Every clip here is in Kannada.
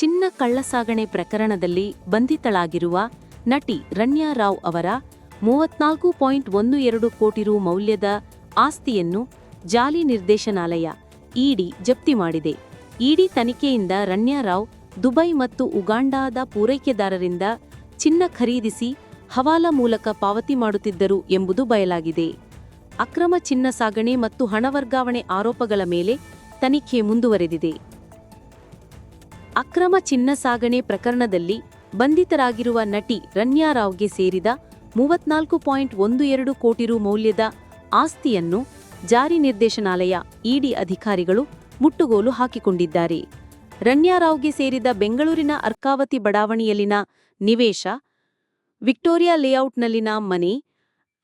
ಚಿನ್ನ ಕಳ್ಳಸಾಗಣೆ ಪ್ರಕರಣದಲ್ಲಿ ಬಂಧಿತಳಾಗಿರುವ ನಟಿ ರಣ್ಯಾ ರಾವ್ ಅವರ ಮೂವತ್ನಾಲ್ಕು ಪಾಯಿಂಟ್ ಒಂದು ಎರಡು ಕೋಟಿ ರು ಮೌಲ್ಯದ ಆಸ್ತಿಯನ್ನು ಜಾಲಿ ನಿರ್ದೇಶನಾಲಯ ಇಡಿ ಜಪ್ತಿ ಮಾಡಿದೆ. ಇಡಿ ತನಿಖೆಯಿಂದ ರಣ್ಯಾ ರಾವ್ ದುಬೈ ಮತ್ತು ಉಗಾಂಡಾದ ಪೂರೈಕೆದಾರರಿಂದ ಚಿನ್ನ ಖರೀದಿಸಿ ಹವಾಲಾ ಮೂಲಕ ಪಾವತಿ ಮಾಡುತ್ತಿದ್ದರು ಎಂಬುದು ಬಯಲಾಗಿದೆ. ಅಕ್ರಮ ಚಿನ್ನ ಸಾಗಣೆ ಮತ್ತು ಹಣ ವರ್ಗಾವಣೆ ಆರೋಪಗಳ ಮೇಲೆ ತನಿಖೆ ಮುಂದುವರೆದಿದೆ. ಅಕ್ರಮ ಚಿನ್ನ ಸಾಗಣೆ ಪ್ರಕರಣದಲ್ಲಿ ಬಂಧಿತರಾಗಿರುವ ನಟಿ ರಣ್ಯಾ ರಾವ್ಗೆ ಸೇರಿದ ಮೂವತ್ನಾಲ್ಕು ಪಾಯಿಂಟ್ ಒಂದು ಎರಡು ಕೋಟಿ ರು ಮೌಲ್ಯದ ಆಸ್ತಿಯನ್ನು ಜಾರಿ ನಿರ್ದೇಶನಾಲಯ ಇಡಿ ಅಧಿಕಾರಿಗಳು ಮುಟ್ಟುಗೋಲು ಹಾಕಿಕೊಂಡಿದ್ದಾರೆ. ರಣ್ಯಾ ರಾವ್ಗೆ ಸೇರಿದ ಬೆಂಗಳೂರಿನ ಅರ್ಕಾವತಿ ಬಡಾವಣೆಯಲ್ಲಿನ ನಿವೇಶ, ವಿಕ್ಟೋರಿಯಾ ಲೇಔಟ್ನಲ್ಲಿನ ಮನೆ,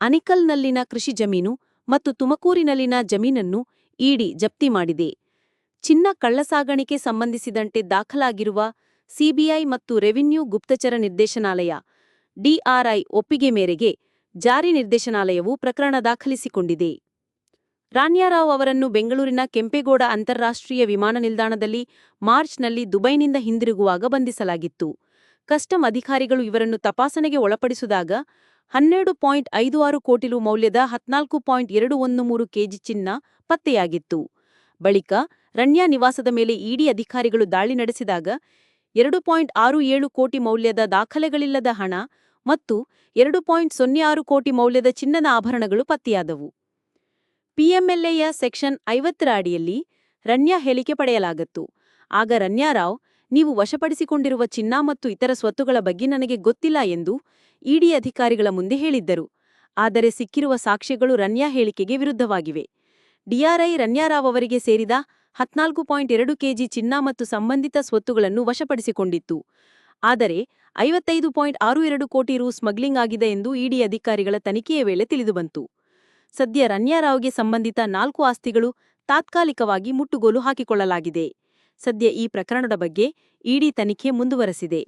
ಅನಿಕಲ್ನಲ್ಲಿನ ಕೃಷಿ ಜಮೀನು ಮತ್ತು ತುಮಕೂರಿನಲ್ಲಿನ ಜಮೀನನ್ನು ಇಡಿ ಜಪ್ತಿ ಮಾಡಿದೆ. ಚಿನ್ನ ಕಳ್ಳಸಾಗಣಿಕೆ ಸಂಬಂಧಿಸಿದಂತೆ ದಾಖಲಾಗಿರುವ ಸಿಬಿಐ ಮತ್ತು ರೆವಿನ್ಯೂ ಗುಪ್ತಚರ ನಿರ್ದೇಶನಾಲಯ, ಡಿಆರ್ಐ ಒಪ್ಪಿಗೆ ಮೇರೆಗೆ ಜಾರಿ ನಿರ್ದೇಶನಾಲಯವು ಪ್ರಕರಣ ದಾಖಲಿಸಿಕೊಂಡಿದೆ. ರಾಣ್ಯಾರಾವ್ ಅವರನ್ನು ಬೆಂಗಳೂರಿನ ಕೆಂಪೇಗೌಡ ಅಂತಾರಾಷ್ಟ್ರೀಯ ವಿಮಾನ ನಿಲ್ದಾಣದಲ್ಲಿ ಮಾರ್ಚ್ನಲ್ಲಿ ದುಬೈನಿಂದ ಹಿಂದಿರುಗುವಾಗ ಬಂಧಿಸಲಾಗಿತ್ತು. ಕಸ್ಟಮ್ ಅಧಿಕಾರಿಗಳು ಇವರನ್ನು ತಪಾಸಣೆಗೆ ಒಳಪಡಿಸಿದಾಗ ಹನ್ನೆರಡು ಪಾಯಿಂಟ್ ಐದು ಆರು ಕೋಟಿ ರು ಮೌಲ್ಯದ ಹತ್ನಾಲ್ಕು ಪಾಯಿಂಟ್ ಎರಡು ಒಂದು ಮೂರು ಕೆಜಿ ಚಿನ್ನ ಪತ್ತೆಯಾಗಿತ್ತು. ಬಳಿಕ ರಣ್ಯಾ ನಿವಾಸದ ಮೇಲೆ ಇಡಿ ಅಧಿಕಾರಿಗಳು ದಾಳಿ ನಡೆಸಿದಾಗ ಎರಡು ಪಾಯಿಂಟ್ ಆರು ಏಳು ಕೋಟಿ ಮೌಲ್ಯದ ದಾಖಲೆಗಳಿಲ್ಲದ ಹಣ ಮತ್ತು ಎರಡು ಪಾಯಿಂಟ್ ಸೊನ್ನೆ ಆರು ಕೋಟಿ ಮೌಲ್ಯದ ಚಿನ್ನದ ಆಭರಣಗಳು ಪತ್ತೆಯಾದವು. ಪಿಎಂಎಲ್ಎಯ ಸೆಕ್ಷನ್ ಐವತ್ತರ ಅಡಿಯಲ್ಲಿ ರಣ್ಯಾ ಹೇಳಿಕೆ ಪಡೆಯಲಾಗತ್ತು. ಆಗ ರಣ್ಯಾರಾವ್ ನೀವು ವಶಪಡಿಸಿಕೊಂಡಿರುವ ಚಿನ್ನ ಮತ್ತು ಇತರ ಸ್ವತ್ತುಗಳ ಬಗ್ಗೆ ನನಗೆ ಗೊತ್ತಿಲ್ಲ ಎಂದು ಇಡಿ ಅಧಿಕಾರಿಗಳ ಮುಂದೆ ಹೇಳಿದ್ದರು. ಆದರೆ ಸಿಕ್ಕಿರುವ ಸಾಕ್ಷ್ಯಗಳು ರಣ್ಯಾ ಹೇಳಿಕೆಗೆ ವಿರುದ್ಧವಾಗಿವೆ. ಡಿಆರ್ಐ ರನ್ಯಾರಾವ್ ಅವರಿಗೆ ಸೇರಿದ ಹತ್ನಾಲ್ಕು ಪಾಯಿಂಟ್ ಎರಡು ಕೆಜಿ ಚಿನ್ನ ಮತ್ತು ಸಂಬಂಧಿತ ಸ್ವತ್ತುಗಳನ್ನು ವಶಪಡಿಸಿಕೊಂಡಿತ್ತು. ಆದರೆ, ಐವತ್ತೈದು ಪಾಯಿಂಟ್ ಆರು ಎರಡು ಕೋಟಿ ರು ಸ್ಮಗ್ಲಿಂಗ್ ಆಗಿದೆ ಎಂದು ಇಡಿ ಅಧಿಕಾರಿಗಳ ತನಿಖೆಯ ವೇಳೆ ತಿಳಿದುಬಂತು. ಸದ್ಯ ರನ್ಯಾರಾವ್ಗೆ ಸಂಬಂಧಿತ ನಾಲ್ಕು ಆಸ್ತಿಗಳು ತಾತ್ಕಾಲಿಕವಾಗಿ ಮುಟ್ಟುಗೋಲು ಹಾಕಿಕೊಳ್ಳಲಾಗಿದೆ. ಸದ್ಯ ಈ ಪ್ರಕರಣದ ಬಗ್ಗೆ ಇಡಿ ತನಿಖೆ ಮುಂದುವರೆಸಿದೆ.